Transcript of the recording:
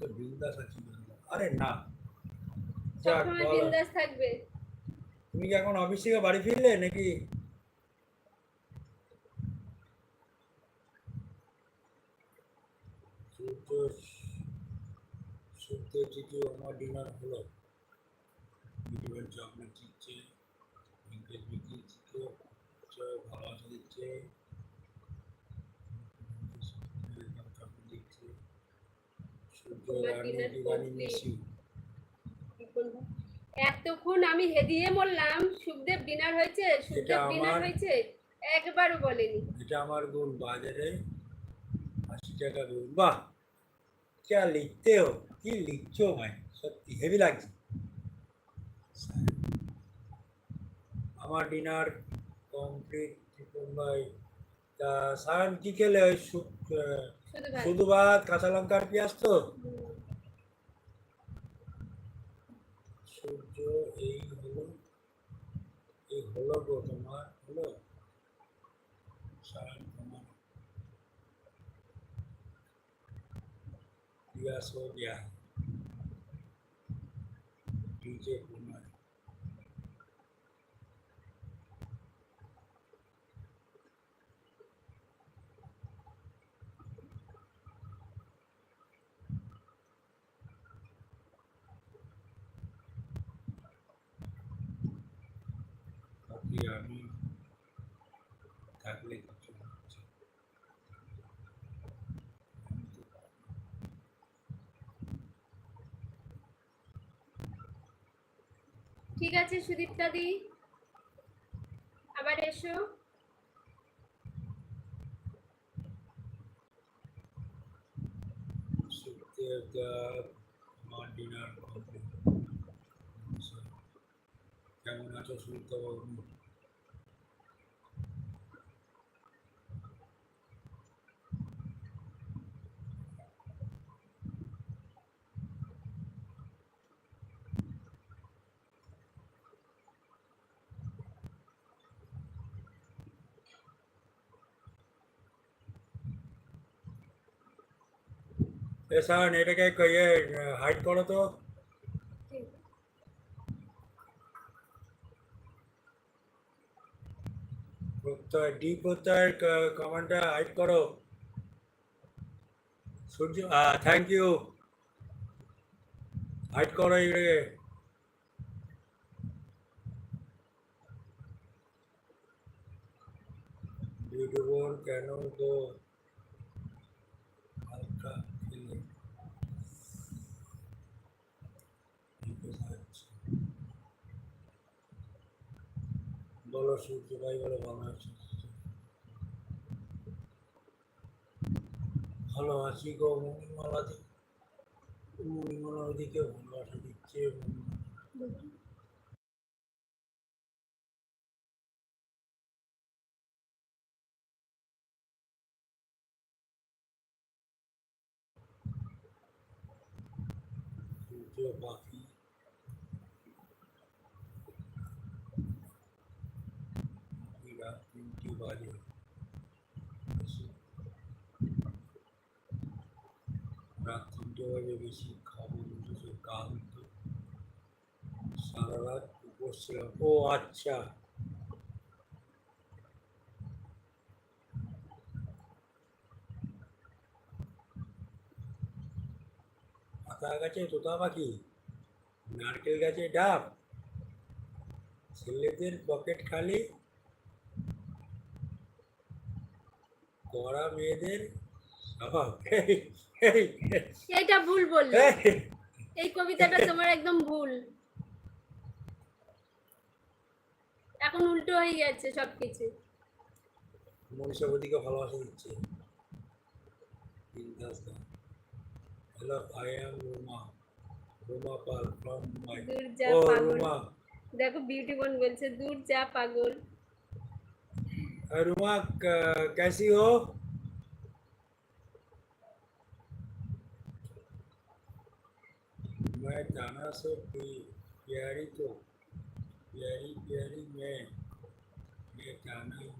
তো বিন্দাস আছি আরে না। সবসময় বিন্দাস থাকবে। তুমি কি এখন অফিস থেকে বাড়ি ফিরলে নাকি? সূর্য সূর্য আমার ডিনার হলো। বিডিওর চকলেট দিচ্ছে ইংরেজ বিক্রি দিচ্ছে ভালোবাসা দিচ্ছে। এতক্ষণ আমি হেদিয়ে বললাম সুখদেব ডিনার হয়েছে সুখদেব ডিনার আমার- হয়েছে একবারও বলেনি এটা আমার গুণ বাজারে আশি টাকা গুণ বাহ क्या लिखते हो কি লিখছো ভাই সত্যি হেভি লাগছে আমার ডিনার কমপ্লিট ভাই তা সায়ন কি খেলে ওই সু- আহ, শুধু ভাত, কাঁচা লঙ্কা আর পেঁয়াজ তো? সূর্য, এই হলো এই হলো গো তোমার, হলো? সারান তোমার। পিয়াস ও বিয়া ডিজে পুনে আমি থাকলে ঠিক আছে সুদীপ্তা দি আবার এসো। ডিনার কেমন আছো সুখদেববাবু এ স্যার, এটাকে ইয়ে হাইড করো তো। প্রত্যয় ডি প্রত্যয়ের কমান্ডটা হাইড করো। সূর্য থ্যাংক ইউ হাইড করো এটাকে ভিডিওর কেন গো হালকা খেলে বলো, সূর্য ভাই বলো ভালো আছি ভালো আছি গো মণিমালা দিকে মণিমালার দিকে ভালোবাসা দিচ্ছে সূর্য পাখি রাত তিনটি বাজে বেশি খাব উঠেছে কাল তো সারা রাত উপোস ছিলাম ও আচ্ছা। পাতা গাছে তোতা পাখি, নারকেল গাছে ডাব, ছেলেদের পকেট খালি কড়া মেয়েদের? স্বভাব এই, ভুল বললে। এই। কবিতাটা তোমার একদম ভুল। এখন উল্টো হয়ে গেছে সবকিছু। ভালোবাসা দিচ্ছে। Hello I am Ruma Ruma Pal from my দূর যা ও পাগল। রুমা। দেখো বিউটি বোন বলছে দূর যা পাগল। रुमा कैसी हो? मैं जाना से प्यारी तो प्यारी प्यारी मैं मैं जाना हूँ।